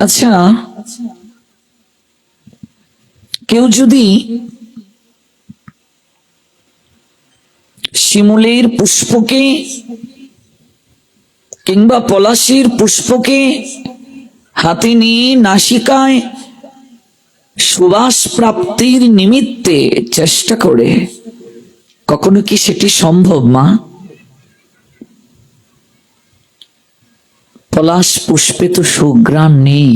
আচ্ছা। কেউ যদি শিমুলের পুষ্পকে কিংবা পলাশির পুষ্পকে হাতে নিয়ে নাসিকায় সুবাস প্রাপ্তির নিমিত্তে চেষ্টা করে, কখনো কি সেটি সম্ভব, মা? পলাশ পুষ্পে তো সুগ্রাণ নেই।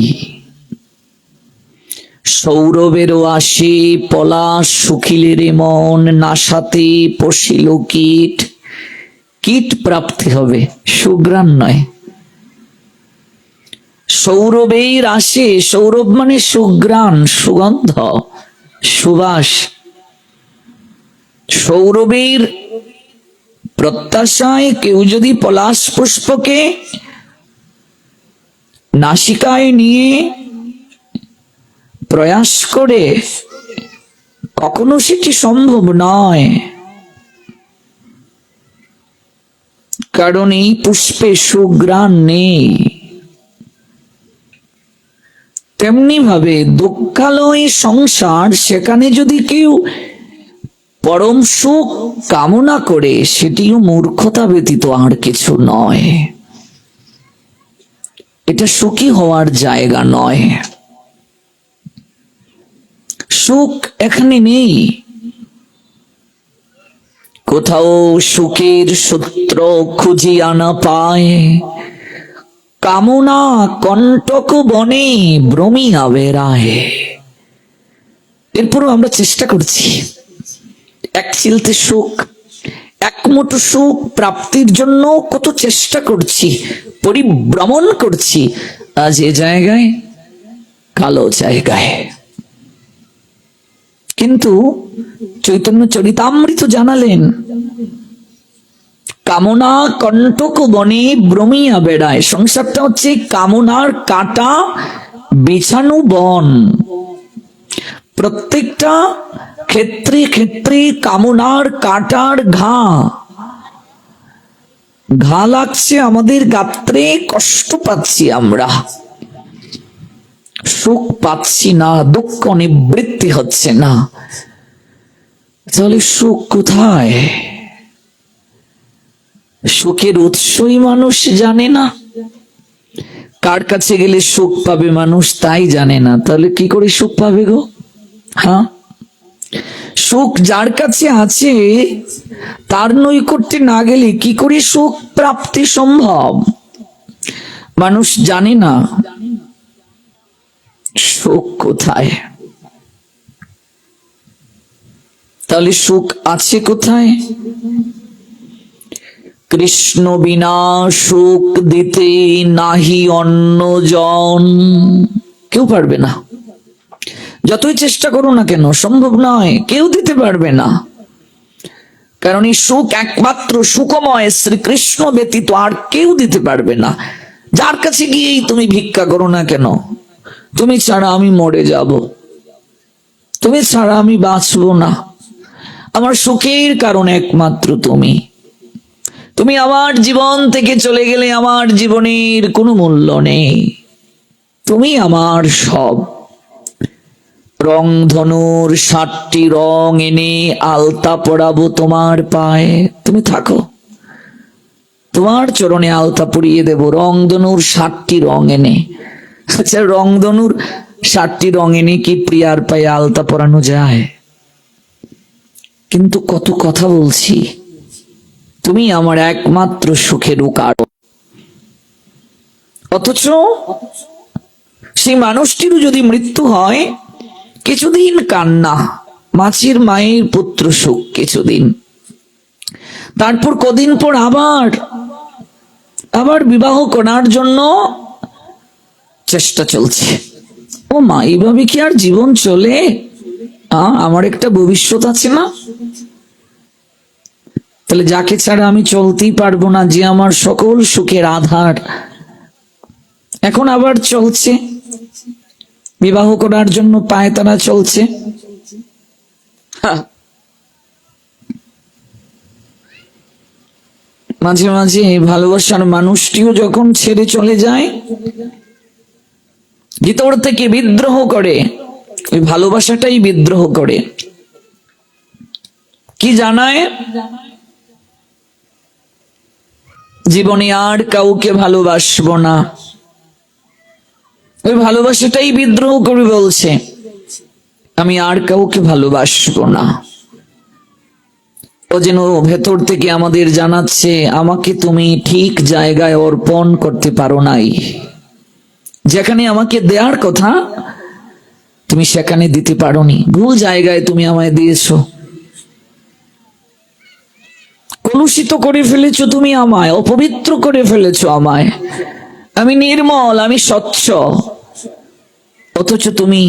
সৌরভেরও আসে পলাশ শুকিলের মন নাসাতে পশিল কীট। কীট প্রাপ্তি হবে, সুগ্রাণ নয়। সৌরভের আসে, সৌরভ মানে সুগ্রাণ, সুগন্ধ, সুবাস। সৌরভের প্রত্যাশায় কেউ যদি পলাশ পুষ্পকে নাসিকায় নিয়ে প্রয়াস করে কখনো সেটি সম্ভব নয়। কারণ এই পুষ্পে সুগ্রাণ নেই। তেমনি ভাবে দুঃখালয় সংসার সেখানে যদি কেউ পরম সুখ কামনা করে, সেটিও মূর্খতা ব্যতীত আর কিছু নয়। এটা সুখী হওয়ার জায়গা নয়। সুখ এখানে নেই। কোথাও সুখের সূত্র খুঁজিয়া না পায়। কামনা কণ্টক বনে ভ্রমিয়া বেড়ায় এরপরও আমরা চেষ্টা করছি। এক চিলতে সুখ একমুঠো সুখ প্রাপ্তির জন্য কত চেষ্টা করছি। পরিভ্রমণ করছি, আজ এ জায়গায়, কালো জায়গায়। কিন্তু চৈতন্য চরিতামৃত জানালেন, কামনা কণ্টক বনে ভ্রমিয়া বেড়ায়। সংসারটা হচ্ছে কামনার কাটা বিছানু বন। প্রত্যেকটা ক্ষেত্রে ক্ষেত্রে কামনার কাটার ঘা। ঘা লাগছে আমাদের গাত্রে কষ্ট পাচ্ছি আমরা। সুখ পাচ্ছি না, দুঃখ নিবৃত্তি হচ্ছে না। তাহলে সুখ কোথায়? সুখের উৎসই মানুষ জানে না। কার কাছে গেলে সুখ পাবে মানুষ তাই জানে না। তাহলে কি করে সুখ পাবে গো? হ্যাঁ? সুখ যার কাছে আছে, তার নৈকট্যে না গেলে কি করে সুখ প্রাপ্তি সম্ভব? মানুষ জানে না সুখ কোথায়। তাহলে সুখ আছে কোথায়? কৃষ্ণ বিনা সুখ দিতে নাহি অন্য জন কেউ পারবে না। যতই চেষ্টা করো না কেন, সম্ভব নয়, কেউ দিতে পারবে না। কারণ এই সুখ একমাত্র সুখময় শ্রীকৃষ্ণ ব্যতীত আর কেউ দিতে পারবে না। যার কাছে গিয়েই তুমি ভিক্ষা করো না কেন? তুমি ছাড়া আমি মরে যাব। তুমি ছাড়া আমি বাঁচবো না। আমার সুখের কারণ একমাত্র তুমি। তুমি আমার জীবন থেকে চলে গেলে আমার জীবনের কোনো মূল্য নেই। তুমি আমার সব। রং ধনুর ষাটটি রং এনে আলতা পরাবো তোমার পায়ে। তুমি থাকো। তোমার চরণে আলতা পরিয়ে দেব রং ধনুর ষাটটি রং এনে। আচ্ছা রং ধনুর ষাটটি রং এনে কি প্রিয়ার পায়ে আলতা পরানো যায়? কিন্তু কত কথা বলছি। তুমি আমার একমাত্র সুখের কারণ অথচ সেই মানুষটিরও যদি মৃত্যু হয় কিছুদিন কান্না মাছির মায়ের পুত্র সুখ কিছুদিন। তারপর কদিন পর আবার আবার বিবাহ করার জন্য চেষ্টা চলছে। ও মা এইভাবে কি আর জীবন চলে? আমার একটা ভবিষ্যৎ আছে না তাহলে যাকে ছাড়া আমি চলতেই পারব না, যে আমার সকল সুখের আধার। এখন আবার চলছে। বিবাহ করার জন্য পায়ে তারা চলছে মাঝে মাঝে ভালোবাসার মানুষটিও যখন ছেড়ে চলে যায় ভিতর থেকে বিদ্রোহ করে। ওই ভালোবাসাটাই বিদ্রোহ করে। কি জানায়? জীবনে আর কাউকে ভালোবাসবো না। ওই ভালোবাসাটাই বিদ্রোহ করে বলছে। আমি আর কাউকে ভালোবাসবো না। ও যেন ভেতর থেকে আমাদের জানাচ্ছে, আমাকে তুমি ঠিক জায়গায় অর্পণ করতে পারো নাই। যেখানে আমাকে দেওয়ার কথা, তুমি সেখানে দিতে পারোনি। ভুল জায়গায় তুমি আমায় দিয়েছ। কলুষিত করে ফেলেছো তুমি আমায়, অপবিত্র করে ফেলেছো আমায়। আমি নির্মল, আমি স্বচ্ছ। অথচ তুমি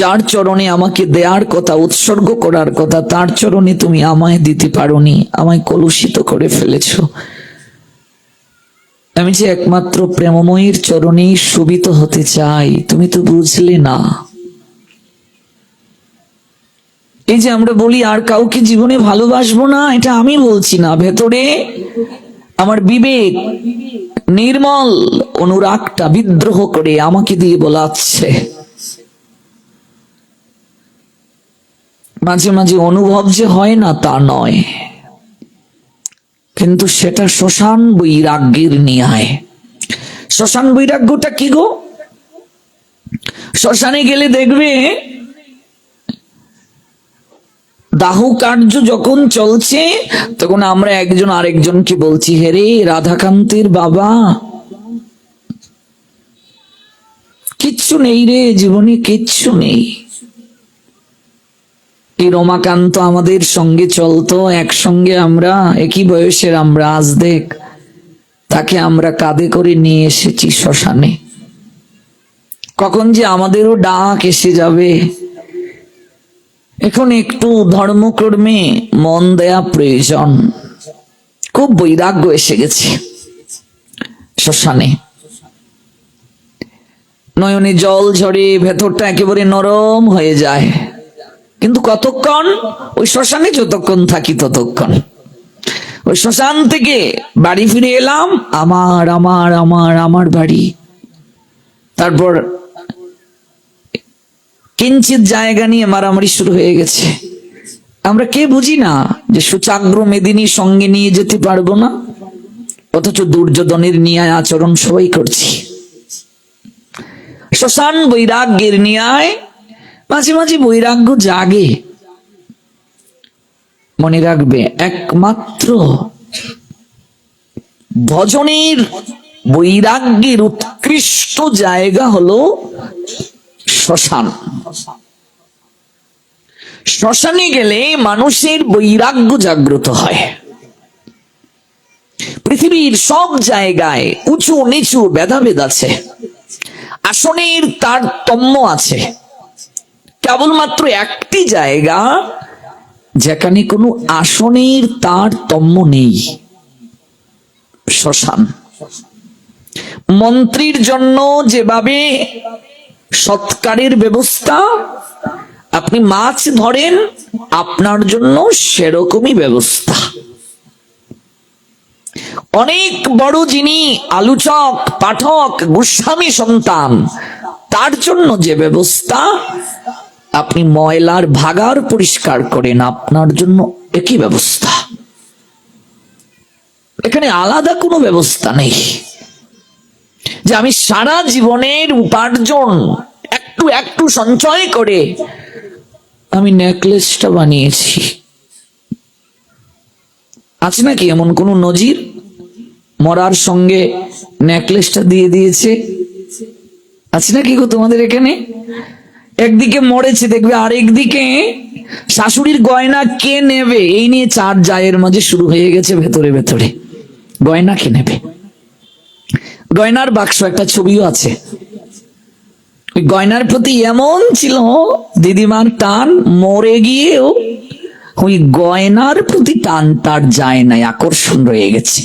যার চরণে আমাকে দেয়ার কথা, উৎসর্গ করার কথা, তার চরণে তুমি আমায় দিতে পারোনি, আমায় কলুষিত করে ফেলেছো। আমি যে একমাত্র প্রেমময়ীর চরণেই শোভিত হতে চাই, তুমি তো বুঝলে না। এই যে আমরা বলি, আর কাউকে জীবনে ভালোবাসবো না, এটা আমি বলছি না, ভেতরে আমার বিবেক নির্মল অনুরাগটা বিদ্রোহ করে আমাকে দিয়ে বলাচ্ছে। মাঝে মাঝে অনুভব যে হয় না তা নয়, কিন্তু সেটা শ্মশান বৈরাগ্যের নিয়ায়। শ্মশান বৈরাগ্যটা কি গো? শ্মশানে গেলে দেখবে দাহ কার্য যখন চলছে, তখন আমরা একজন আরেকজনকে বলছি, হে রে, রাধাকান্তের বাবা, কিচ্ছু নেই রে জীবনে, কিচ্ছু নেই। এই রমাকান্ত আমাদের সঙ্গে চলতো, একসঙ্গে আমরা, একই বয়সের আমরা, আজ দেখ, তাকে আমরা কাঁধে করে নিয়ে এসেছি শ্মশানে। কখন যে আমাদেরও ডাক এসে যাবে এখন একটু ধর্মকর্মে মন দেয়া প্রয়োজন। খুব বৈরাগ্য এসে গেছে শ্মশানে। নয়নে জল ঝরে ভেতরটা একেবারে নরম হয়ে যায়। কিন্তু কতক্ষণ? ওই শ্মশানে যতক্ষণ থাকি ততক্ষণ। ওই শ্মশান থেকে বাড়ি ফিরে এলাম, আমার আমার আমার আমার বাড়ি। তারপর কিঞ্চিত জায়গা নিয়ে মারামারি শুরু হয়ে গেছে। আমরা কে বুঝি না যে সুচাগ্র মেদিনী সঙ্গে নিয়ে যেতে পারব না? অথচ দুর্যোধনের নিয়ে আচরণ সবাই করছি। শ্মশান বৈরাগ্যের নিয়ায় মাঝে মাঝে বৈরাগ্য জাগে। মনে রাখবে, একমাত্র ভজনের বৈরাগ্যের উৎকৃষ্ট জায়গা হলো শ্মশান। শ্মশানে গেলে মানুষের বৈরাগ্য জাগ্রত হয়। পৃথিবীর সব জায়গায় উঁচু নিচু ভেদাভেদ আছে। আসনের তারতম্য আছে। কেবলমাত্র একটি জায়গা যেখানে কোনো আসনের তারতম্য নেই। শ্মশান। মন্ত্রীর জন্য যেভাবে সৎকারের ব্যবস্থা, আপনি মাছ ধরেন, আপনার জন্য সেরকমই ব্যবস্থা। অনেক বড় যিনি আলোচক, পাঠক, গোস্বামী সন্তান, তার জন্য যে ব্যবস্থা, আপনি ময়লার ভাগার পরিষ্কার করেন, আপনার জন্য একই ব্যবস্থা। এখানে আলাদা কোনো ব্যবস্থা নেই। যে আমি সারা জীবনের উপার্জন একটু একটু সঞ্চয় করে আমি নেকলেসটা বানিয়েছি। আছে নাকি এমন কোন নজির? মরার সঙ্গে নেকলেসটা দিয়ে দিয়েছে। আছে নাকি গো তোমাদের এখানে? একদিকে মরেছে, দেখবে আরেকদিকে শাশুড়ির গয়না কে নেবে? এই নিয়ে চার জায়ের মাঝে শুরু হয়ে গেছে ভেতরে ভেতরে। গয়না কে নেবে? গয়নার বাক্স একটা ছবিও আছে। ওই গয়নার প্রতি এমন ছিল, দিদিমার টান মরে গিয়েও ওই গয়নার প্রতি টান তার যায় নাই, আকর্ষণ রয়ে গেছে।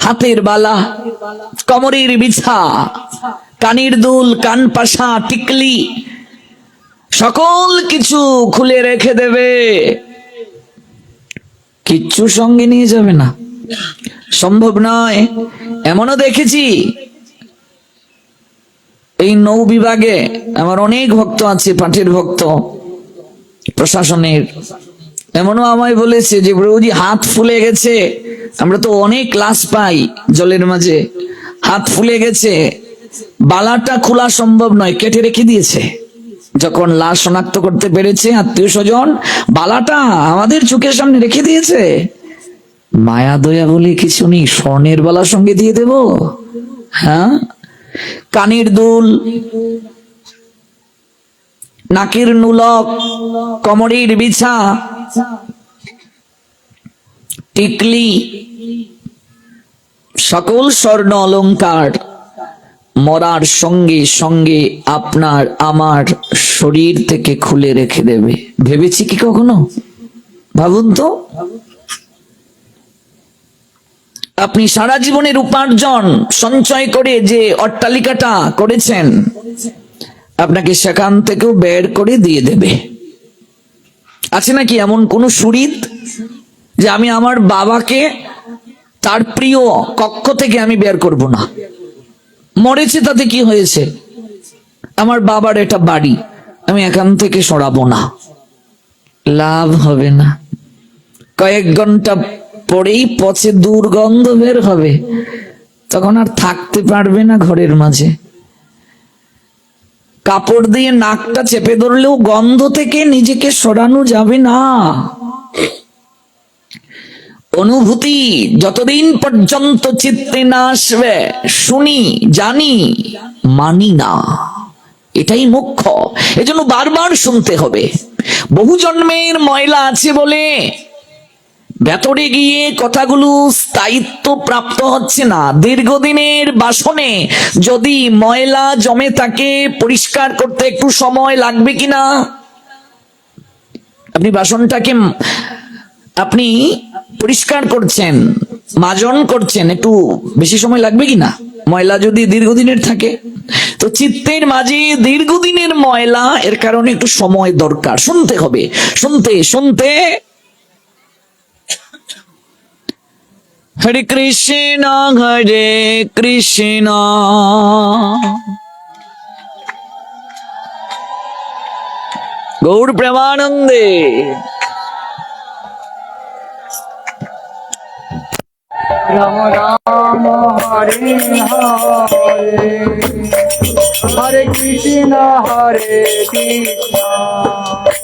হাতের বালা, কমরের বিছা, কানের দুল, কান পাশা, টিকলি, সকল কিছু খুলে রেখে দেবে। কিচ্ছু সঙ্গে নিয়ে যাবে না। সম্ভব নয়, এমনও দেখেছি। এই নৌ বিভাগে আমার অনেক ভক্ত আছে, পাঠের ভক্ত, প্রশাসনের। এমনও আমায় বলেছে যে, প্রভুজি, হাত ফুলে গেছে। আমরা তো অনেক ক্লাস পাই জলের মাঝে। হাত ফুলে গেছে। বালাটা খোলা সম্ভব নয়, কেটে রেখে দিয়েছে। যখন লাশ শনাক্ত করতে পেরেছে আত্মীয় স্বজন, বালাটা আমাদের চোখের সামনে রেখে দিয়েছে। মায়া, দয়া বলে কিছু নেই, স্বর্ণের বালার সঙ্গে দিয়ে দেব? হ্যাঁ? কানের দুল, নাকের নুলক, কমরের বিছা, টিকলি, সকল স্বর্ণ অলংকার মরার সঙ্গে সঙ্গে আপনার আমার শরীর থেকে খুলে রেখে দেবে। ভেবেছি কি কখনো? ভাবুন তো। আপনি সারা জীবনের উপার্জন সঞ্চয় করে যে অট্টালিকাটা করেছেন, আপনাকে সেখান থেকেও বের করে দিয়ে দেবে। আছে নাকি এমন কোন সুরিত যে আমি আমার বাবাকে, তার প্রিয় কক্ষ থেকে আমি বের করব না? মরেছে তাতে কি হয়েছে? আমার বাবার এটা বাড়ি, আমি এখান থেকে সরাবো না। লাভ হবে না। কয়েক ঘণ্টা পরেই পচে দুর্গন্ধ বের হবে। তখন আর থাকতে পারবে না ঘরের মাঝে। কাপড় দিয়ে নাকটা চেপে ধরলেও গন্ধ থেকে নিজেকে সরানো যাবে না। অনুভূতি যতদিন পর্যন্ত চিত্তে না আসবে, শুনি, জানি, মানি না। এটাই মুখ্য। এজন্য বারবার শুনতে হবে। বহু জন্মের ময়লা আছে বলে ভেতরে গিয়ে কথাগুলো স্থায়িত্ব প্রাপ্ত হচ্ছে না। দীর্ঘদিনের বাসনে যদি ময়লা জমে থাকে, পরিষ্কার করতে একটু সময় লাগবে কিনা? আপনি বাসনটাকে আপনি পরিষ্কার করছেন, মাজন করছেন, একটু বেশি সময় লাগবে কিনা? ময়লা যদি দীর্ঘদিনের থাকে, তো চিত্তের মাঝে দীর্ঘদিনের ময়লা, এর কারণে একটু সময় দরকার। শুনতে হবে। শুনতে শুনতে হরে কৃষ্ণ হরে কৃষ্ণ গৌর প্রেমানন্দে রাম রাম হরে হরে হরে কৃষ্ণ হরে কৃষ্ণ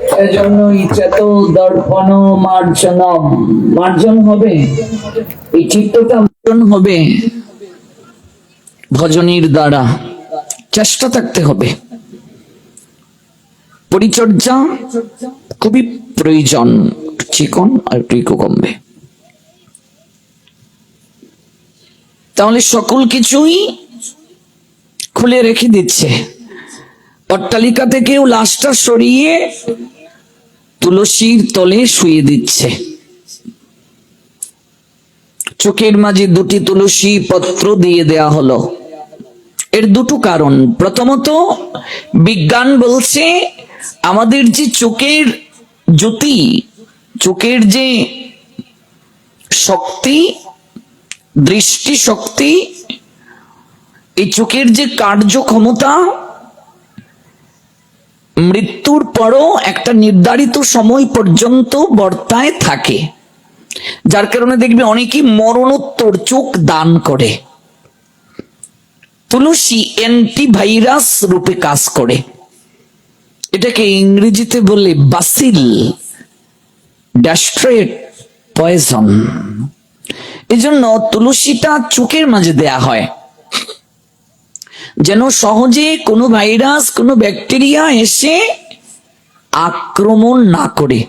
এজন্যই চেত দর্পণ মার্জনম। মার্জন হবে, এই চিত্তটা মার্জন হবে ভজনীর দ্বারা। চেষ্টা থাকতে হবে। পরিচর্যা খুবই প্রয়োজন, চিকন আর একটু কমবে তাহলে সকল কিছুই খুলে রেখে দিচ্ছে। অট্টালিকা থেকেও লাশটা সরিয়ে তুলসীর তলে শুয়ে দিচ্ছে। চোখের মাঝে দুটি তুলসী পত্র দিয়ে দেয়া হলো। এর দুটো কারণ। প্রথমত, বিজ্ঞান বলছে, আমাদের যে চোখের জ্যোতি, চোখের যে শক্তি দৃষ্টি শক্তি এই চোখের যে কার্যক্ষমতা মৃত্যুর পরও একটা নির্ধারিত সময় পর্যন্ত বর্তায় থাকে। যার কারণে দেখবে অনেকেই মরণোত্তর চোখ দান করে। তুলসী অ্যান্টিভাইরাস রূপে কাজ করে। এটাকে ইংরেজিতে বলে বাসিল ড্যাস্ট্রেট পয়জন। এই জন্য তুলসীটা চোখের মাঝে দেয়া হয়। যেন সহজে কোনো ভাইরাস, কোনো ব্যাকটেরিয়া এসে আক্রমণ না করে।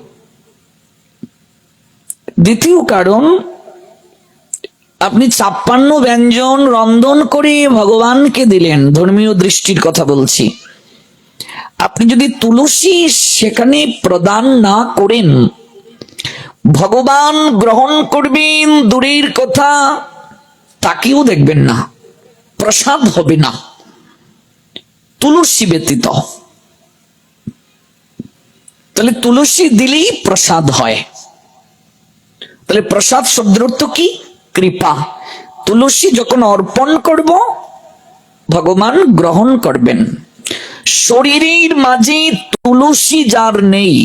দ্বিতীয় কারণ, আপনি ছাপ্পান্ন ব্যঞ্জন রন্ধন করে ভগবানকে দিলেন, ধর্মীয় দৃষ্টির কথা বলছি। আপনি যদি তুলসী সেখানে প্রদান না করেন, ভগবান গ্রহণ করবেন দূরের কথা, তাকেও দেখবেন না, প্রসাদ হবে না। তুলসী ব্যতীত। তাহলে তুলসী দিলেই প্রসাদ হয়। তাহলে প্রসাদ শব্দের অর্থ কি? কৃপা। তুলসী যখন অর্পণ করব, ভগবান গ্রহণ করবেন। শরীরের মাঝে তুলসী যার নেই,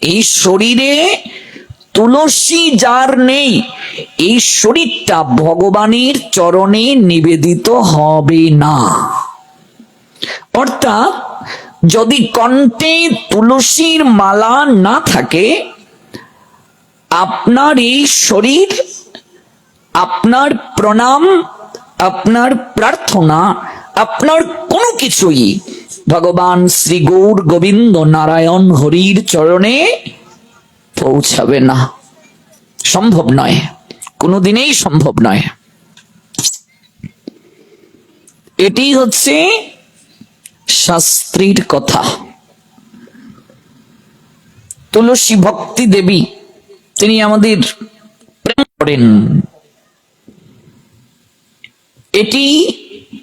এই শরীরে তুলসী যার নেই, এই শরীরটা ভগবানের চরণে নিবেদিত হবে না। অর্থাৎ যদি কণ্ঠে তুলসীর মালা না থাকে, আপনার এই শরীর, আপনার প্রণাম, আপনার প্রার্থনা, আপনার কোনো কিছুই ভগবান শ্রী গৌর গোবিন্দ নারায়ণ হরির চরণে পৌঁছাবে না। সম্ভব নয়। কোনোদিনেই সম্ভব নয়। এটি হচ্ছে শাস্ত্রীর কথা। তুলসী ভক্তি দেবী, তিনি আমাদের প্রেম করেন। এটি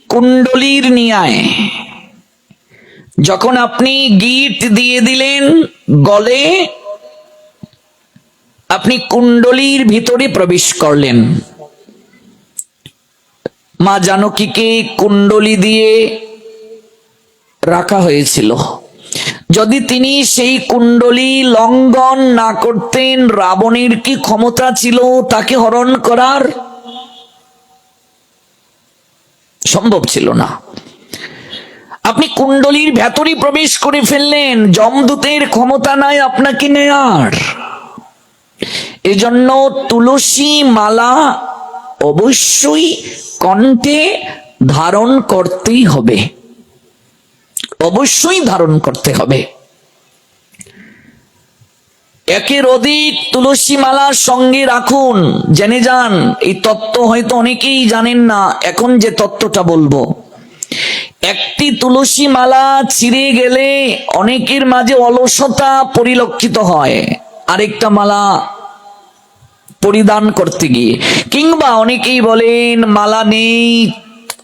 কুণ্ডলীর নিয়ায়। যখন আপনি গিট দিয়ে দিলেন গলে, আপনি কুণ্ডলীর ভিতরে প্রবেশ করলেন। মা জানকীকে কুণ্ডলী দিয়ে রাখা হয়েছিল। যদি তিনি সেই কুণ্ডলী লঙ্ঘন না করতেন, রাবণের কি ক্ষমতা ছিল তাকে হরণ করার? সম্ভব ছিল না। আপনি কুণ্ডলীর ভেতরে প্রবেশ করে ফেললেন, যমদূতের ক্ষমতা নাই আপনাকে নেয়ার। এজন্য তুলসী মালা অবশ্যই কণ্ঠে ধারণ করতেই হবে। অবশ্যই ধারণ করতে হবে। একের অধিক তুলসী মালা সঙ্গে রাখুন, জেনে যান, এই তত্ত্ব হয়তো অনেকেই জানেন না, এখন যে তত্ত্বটা বলব। একটি তুলসী মালা ছিঁড়ে গেলে অনেকের মাঝে অলসতা পরিলক্ষিত হয়। আরেকটা মালা পরিধান করতে গিয়ে। কিংবা অনেকেই বলেন, মালা নেই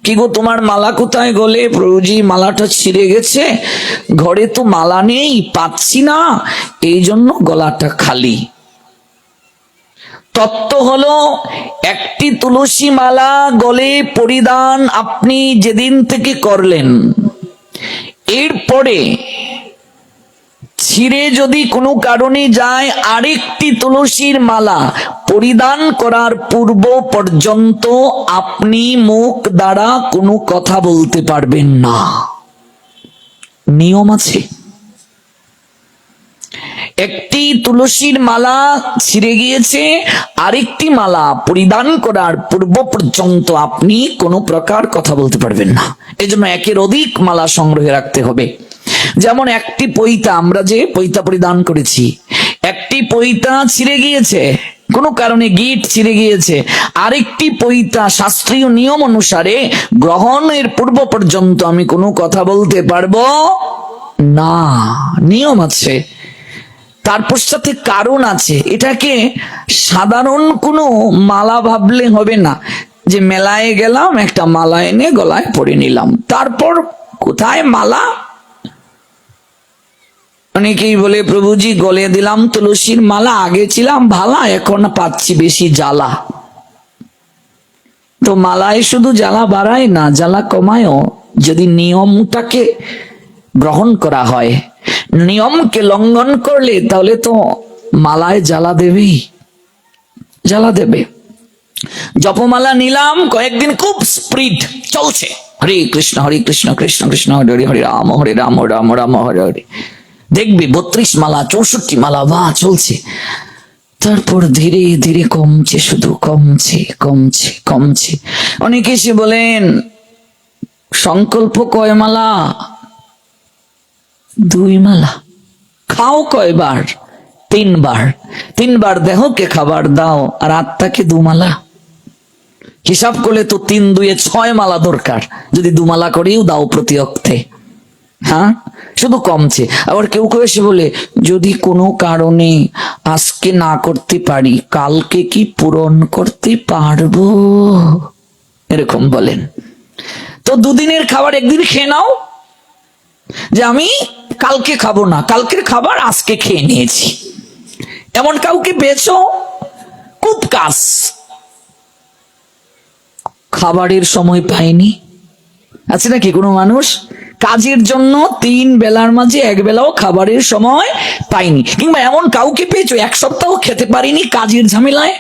কি গো তোমার মালা কোথায় গলে? প্রভুজি মালাটা ছিঁড়ে গেছে। ঘরে তো মালা নেই, পাচ্ছি না। এই জন্য গলাটা খালি। তত্ত্ব হলো, একটি তুলসী মালা গলে পরিধান আপনি যেদিন থেকে করলেন। এরপরে ছিঁড়ে যদি কোনো কারণে যায়, আরেকটি তুলসীর মালা পরিধান করার পূর্ব পর্যন্ত আপনি মুখ দ্বারা কোনো কথা বলতে পারবেন না। নিয়ম আছে। একটি তুলসীর মালা ছিঁড়ে গিয়েছে, আরেকটি মালা পরিধান করার পূর্ব পর্যন্ত আপনি কোনো প্রকার কথা বলতে পারবেন না। এজন্য একের অধিক মালা সংগ্রহে রাখতে হবে। যেমন একটি পৈতা, আমরা যে পৈতা পরিধান করেছি, একটি পৈতা ছিঁড়ে গিয়েছে, কোনো কারণে গিট ছিঁড়ে গিয়েছে, আরেকটি পৈতা শাস্ত্রীয় নিয়ম অনুসারে গ্রহণের পূর্ব পর্যন্ত আমি কোনো কথা বলতে পারব? না, নিয়ম আছে। তার পশ্চাতে কারণ আছে। এটাকে সাধারণ কোনো মালা ভাবলে হবে না, যে মেলায় গেলাম, একটা মালা এনে গলায় পরে নিলাম। তারপর কোথায় মালা? অনেকেই বলে, প্রভুজি, গলে দিলাম তুলসীর মালা, আগে ছিলাম ভালা, এখন পাচ্ছি বেশি জ্বালা। তো মালায় শুধু জ্বালা বাড়ায় না, জ্বালা কমায়ও। যদি নিয়মটাকে গ্রহণ করা হয়, নিয়মকে লঙ্ঘন করলে তাহলে তো মালায় জ্বালা দেবেই, জ্বালা দেবে। জপমালা নিলাম, কয়েকদিন খুব স্প্রিড চলছে। হরে কৃষ্ণ হরে কৃষ্ণ কৃষ্ণ কৃষ্ণ, হরে হরে হরে রাম হরে রাম রাম রাম, হরে হরে। দেখবি বত্রিশ মালা, চৌষট্টি মালা, বা চলছে। তারপর ধীরে ধীরে কমছে শুধু, কমছে কমছে কমছে। অনেকে এসে বলেন, সংকল্প কয় মালা? দুই মালা। খাও কয়বার? তিনবার। তিনবার দেহকে খাবার দাও, আর আত্মাকে দুমালা হিসাব করলে তো তিন দুয়ে ছয় মালা দরকার। যদি দুমালা করেও দাও প্রতি অক্তে হ্যাঁ? শুধু কমছে। আবার কেউ কেউ এসে বলে, যদি কোনো কারণে আজকে না করতে পারি, কালকে কি পূরণ করতে পারব? এরকম বলেন। তো দুদিনের খাবার একদিন খেয়ে নাও, যে আমি কালকে খাব না, কালকের খাবার আজকে খেয়ে নিয়েছি। এমন কাউকে পেয়েছ? খুব কাজ খাবারের সময় পায়নি আছে নাকি কোনো মানুষ? কাজের জন্য তিন বেলার মাঝে এক বেলাও খাবারের সময় পাইনি। কিংবা এমন কাউকে পেয়েছ, এক সপ্তাহ খেতে পারিনি কাজের ঝামেলায়?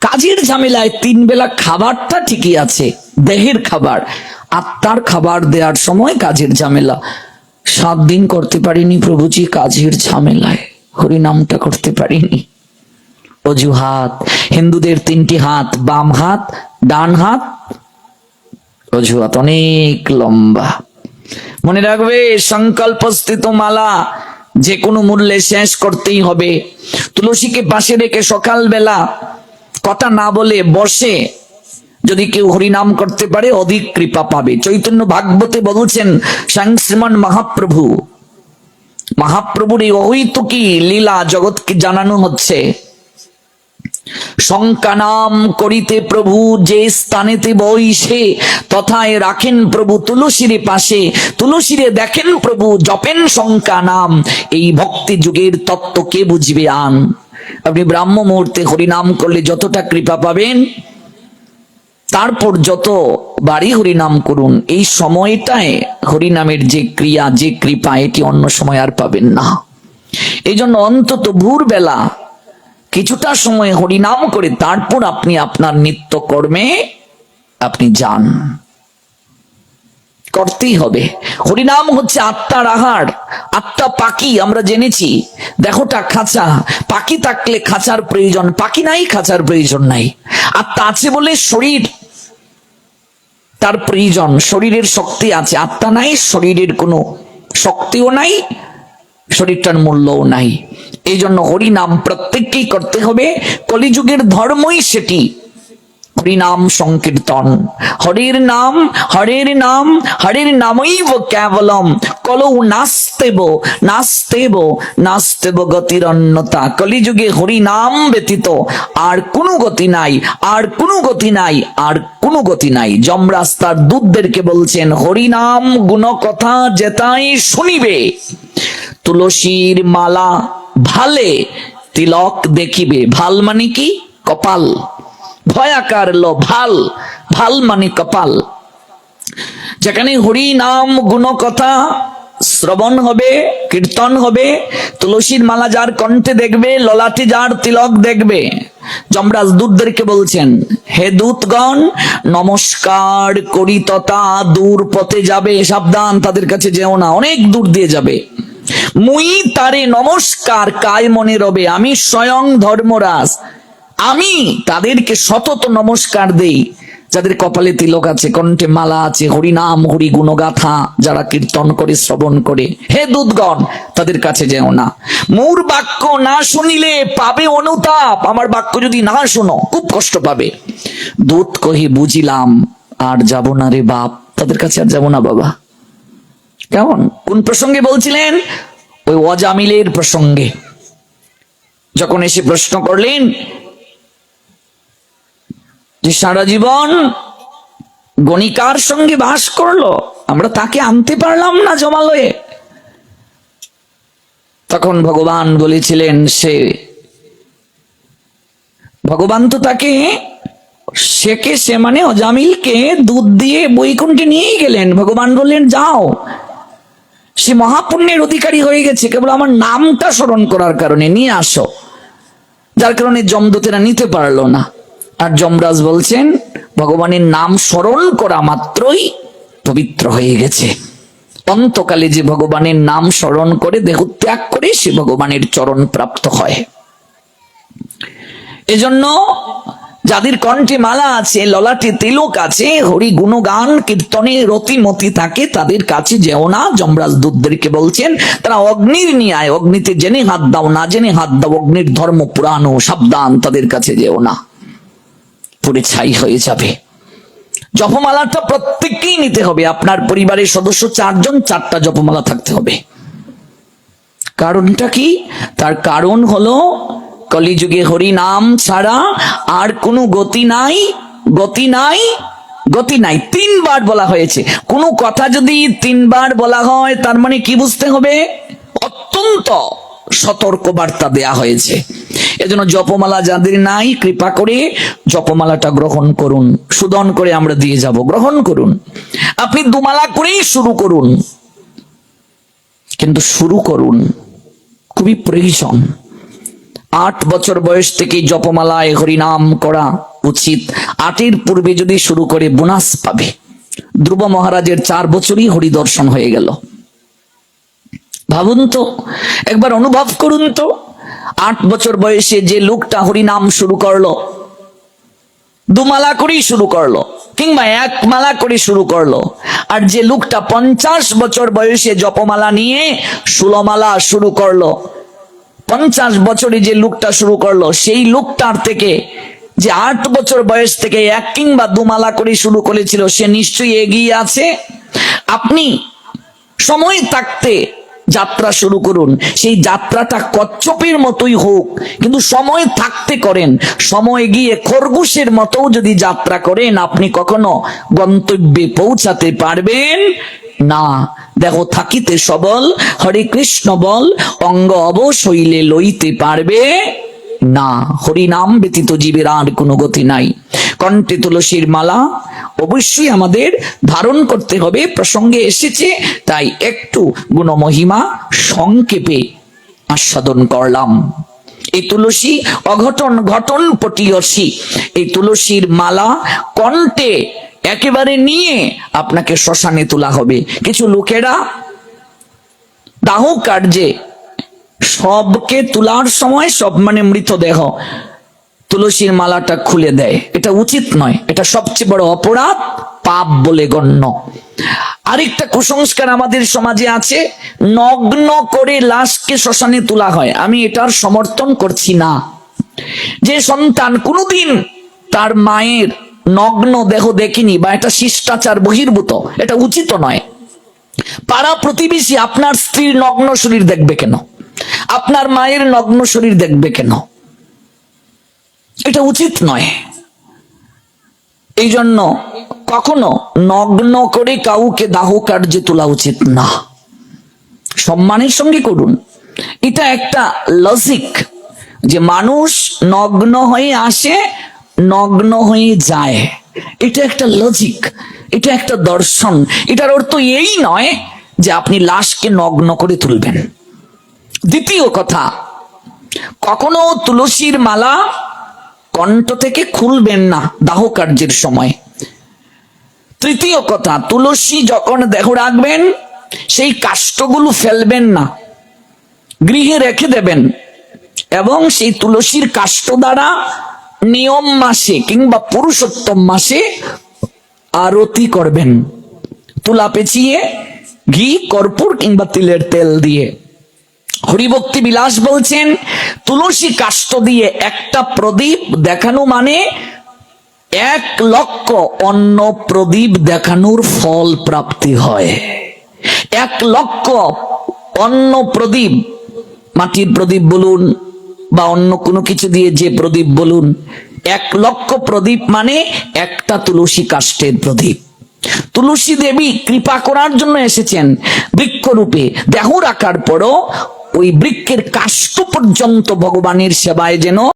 কাজের ঝামেলায় তিন বেলা খাবারটা ঠিকই আছে, দেহের খাবার। আত্মার খাবার দেওয়ার সময় কাজের ঝামেলা। সাত দিন করতে পারিনি প্রভুজি কাজের ঝামেলায়, হরিনামটা করতে পারিনি। অজুহাত, হিন্দুদের তিনটি হাত, বাম হাত, ডান হাত। অজুহাত অনেক লম্বা। মনে রাখবে সংকল্পস্থিত মালা যে কোনো মূল্যে শেষ করতেই হবে। তুলসীকে পাশে রেখে সকালবেলা কথা না বলে বসে যদি কেউ হরিনাম করতে পারে, অধিক কৃপা পাবে। চৈতন্য ভাগবতে বলছেন স্বয়ং মহাপ্রভু। মহাপ্রভুর এই অহৈতুকী লীলা জগৎকে জানানো হচ্ছে। শঙ্কা নাম করিতে প্রভু যে স্থানেতে বইসে, তথায় রাখেন প্রভু তুলসীর পাশে। তুলসীরে দেখেন প্রভু, জপেন শঙ্কা নাম। এই ভক্তি যুগের তত্ত্ব কে বুঝবে আন? আপনি ব্রাহ্ম মুহূর্তে হরিনাম করলে যতটা কৃপা পাবেন, তারপর যত বাড়ি হরিনাম করুন। এই সময়টায় হরিনামের যে ক্রিয়া, যে কৃপা, এটি অন্য সময় আর পাবেন না। এই জন্য অন্তত ভোরবেলা কিছুটা সময় হরিনাম করে তারপর আপনি আপনার নিত্য কর্মে আপনি যান। করতেই হবে। হরিনাম হচ্ছে আত্মার আহার। আত্মা পাখি, আমরা জেনেছি। দেখোটা খাঁচা। পাখি থাকলে খাঁচার প্রয়োজন, পাখি নাই, খাঁচার প্রয়োজন নাই। আত্মা আছে বলে শরীর তার প্রয়োজন, শরীরের শক্তি আছে। আত্মা নাই, শরীরের কোনো শক্তিও নাই শরীরটার মূল্যও নাই। এই জন্য হরিনাম প্রত্যেককেই করতে হবে। কলিযুগের ধর্মই সেটি। হরিনাম সংকীর্তন। হরির নাম, হরের নাম, হরের নামৈব কেবলম। কলৌ নাস্তেব নাস্তেব নাস্তেব গতির অন্যতা কলিযুগে হরিনাম ব্যতীত আর কোনো গতি নাই, আর কোনো গতি নাই, আর কোনো গতি নাই। যমরাজ তার দূতদেরকে বলছেন, হরিনাম গুণকথা যেতাই শুনিবে। তুলসীর মালা ভালে তিলক দেখিবে। ভালো মানে কি? কপাল। ভয়াকার লো, ভালো। ভালো মানে কপাল। যেখানে হরি নাম গুণকথা শ্রবণ হবে, কীর্তন হবে, তুলসীর মালা যার কণ্ঠে দেখবে, ললাটে যার তিলক দেখবে। যমরাজ দূতদেরকে বলছেন, হে দূতগণ, নমস্কার করি তথা দূর পথে যাবে, সাবধান, তাদের কাছে যেও না। অনেক দূর দিয়ে যাবে। মুই তারে নমস্কার কায় মনে রবে, আমি স্বয়ং ধর্মরাজ। আমি তাদেরকে সতত নমস্কার দেই, যাদের কপালে তিলক আছে, কণ্ঠে মালা আছে, হরিনাম, হরি গুণগাথা, যারা কীর্তন করে, শ্রবণ করে। হে দুধগণ তাদের কাছে যেও না। মোর বাক্য না শুনিলে পাবে অনুতাপ, আমার বাক্য যদি না শোনো, খুব কষ্ট পাবে। দুধ কহি, বুঝিলাম, আর যাব না রে বাপ, তাদের কাছে আর যাব না বাবা। কেমন? কোন প্রসঙ্গে বলছিলেন? ওই অজামিলের প্রসঙ্গে। যখন এসে প্রশ্ন করলেন, যে সারা জীবন গণিকার সঙ্গে বাস করল, আমরা তাকে আনতে পারলাম না জমালয়ে। তখন ভগবান বলেছিলেন, সে ভগবান তো তাকে, সেকে সে মানে অজামিলকে দুধ দিয়ে বৈকুণ্ঠে নিয়েই গেলেন। ভগবান বললেন, যাও। সে মহাপুণ্যের অধিকারী হয়ে গেছে, কেবল আমার নামটা স্মরণ করার কারণে। নিয়ে আসো। যার কারণে যমদূতেরা নিতে পারল না। আর যমরাজ বলছেন, ভগবানের নাম স্মরণ করা মাত্রই পবিত্র হয়ে গেছে। অন্তকালে যে ভগবানের নাম স্মরণ করে দেহ ত্যাগ করে, সে ভগবানের চরণ প্রাপ্ত হয়। এজন্য যাদের কণ্ঠে মালা আছে, ললাটে তিলক আছে, হরি গুণগান, কীর্তনে রতিমতি থাকে, তাদের কাছে যেও না, যমরাজ দূতদেরকে বলছেন, তারা অগ্নির ন্যায়, অগ্নিতে জেনে হাত দাও, না জেনে হাত দাও, অগ্নির ধর্ম পুরানো সাবধান, তাদের কাছে যেও না। পুরে ছাই হয়ে যাবে। জপমালাটা প্রত্যেককেই নিতে হবে, আপনার পরিবারের সদস্য চারজন, চারটা জপমালা থাকতে হবে। কারণটা কি? তার কারণ হলো কলিযুগে হরি নাম ছাড়া আর কোনো গতি নাই গতি নাই গতি নাই। তিনবার বলা হয়েছে। কোনো কথা যদি তিনবার বলা হয়, তার মানে কি বুঝতে হবে? অত্যন্ত সতর্ক বার্তা দেয়া হয়েছে। এজন্য জপমালা যাদের নাই, কৃপা করে জপমালাটা গ্রহণ করুন। সুদন করে আমরা দিয়ে যাব। গ্রহণ করুন। আপনি দুমালা করেই শুরু করুন। কিন্তু শুরু করুন। খুবই প্রয়োজন। আট বছর বয়স থেকে জপমালায় হরিনাম করা উচিত। আটের পূর্বে যদি শুরু করে বোনাস পাবে। ধ্রুব মহারাজের চার বছরই হরিদর্শন হয়ে গেল। ভাবুন তো, একবার অনুভব করুন তো, আট বছর বয়সে যে লোকটা হরিনাম শুরু করল দুমালা করেই শুরু করল, কিংবা এক মালা করে শুরু করল, আর যে লোকটা পঞ্চাশ বছর বয়সে জপমালা নিয়ে ষোলমালা শুরু করল পঞ্চাশ বছরে যে লোকটা শুরু করল, সেই লোকটার থেকে যে আট বছর বয়স থেকে এক কিংবা দুমালা করে শুরু করেছিল, সে নিশ্চয়ই এগিয়ে আছে। আপনি সময় থাকতে যাত্রা শুরু করুন। সেই যাত্রাটা কচ্ছপের মতোই হোক, কিন্তু সময় থাকতে করেন। সময় গিয়ে খরগোশের মতো যদি যাত্রা করেন, আপনি কখনো গন্তব্যে পৌঁছাতে পারবেন। না, দেখো, থাকিতে সবল, হরে কৃষ্ণ বল, অঙ্গ অবশৈলে লইতে পারবে না। হরিনাম ব্যতীত জীবের আর কোনো গতি নাই। কণ্ঠে তুলসীর মালা, অবশ্যই আমাদের ধারণ করতে হবে, প্রসঙ্গে এসেছে, তাই একটু গুণমহিমা সংক্ষেপে আস্বাদন করলাম। এই তুলসী অঘটন, ঘটন পটিয়সী, এই তুলসীর মালা কণ্ঠে একেবারে নিয়ে আপনাকে শ্মশানে তোলা হবে। কিছু লোকেরা দাহ কার্যে সবকে তোলার সময় সব মানে মৃতদেহ। তুলসীর মালাটা খুলে দেয়। এটা উচিত নয়। এটা সবচেয়ে বড় অপরাধ, পাপ বলে গণ্য। আরেকটা কুসংস্কার আমাদের সমাজে আছে, নগ্ন করে লাশকে শ্মশানে তোলা হয়। আমি এটার সমর্থন করছি না। যে সন্তান কোনোদিন তার মায়ের নগ্ন দেহ দেখেনি বা এটা শিষ্টাচার বহির্ভূত, এটা উচিত নয়। পাড়া প্রতিবেশী আপনার স্ত্রীর নগ্ন শরীর দেখবে কেন? আপনার মায়ের নগ্ন শরীর দেখবে কেন? এটা উচিত নয়। এই জন্য কখনো নগ্ন করে কাউকে দাহ কার্যে তোলা উচিত না। সম্মানের সঙ্গে করুন। এটা একটা লজিক যে মানুষ নগ্ন হয়ে আসে নগ্ন হয়ে যায়। এটা একটা লজিক এটা একটা দর্শন। এটার অর্থ এই নয় যে আপনি লাশকে নগ্ন করে তুলবেন। দ্বিতীয় কথা, কখনো তুলসীর মালা কণ্ঠ থেকে খুলবেন না দাহ কার্যের সময়। তৃতীয় কথা, তুলসী যখন দেহ রাখবেন, সেই কাষ্ঠগুলো ফেলবেন না। গৃহে রেখে দেবেন এবং সেই তুলসীর কাষ্ঠ দ্বারা নিয়ম মাসে কিংবা পুরুষোত্তম মাসে আরতি করবেন। তুলা পেঁচিয়ে, ঘি, কর্পূর কিংবা তিলের তেল দিয়ে। হরিভক্তি বিলাস বলছেন, তুলসী কাষ্ঠ দিয়ে একটা প্রদীপ দেখানো মানে এক লক্ষ অন্য প্রদীপ দেখানোর ফল প্রাপ্তি হয়। এক লক্ষ অন্য প্রদীপ, মাটির প্রদীপ বলুন বা অন্য কোনো কিছু দিয়ে যে প্রদীপ বলুন, এক লক্ষ প্রদীপ মানে একটা তুলসী কাষ্টের প্রদীপ। তুলসী দেবী কৃপা করার জন্য এসেছেন বৃক্ষরূপে। দেহ রাখার পরও ওই বৃক্ষের কাষ্ট পর্যন্ত ভগবানের সেবায় যেন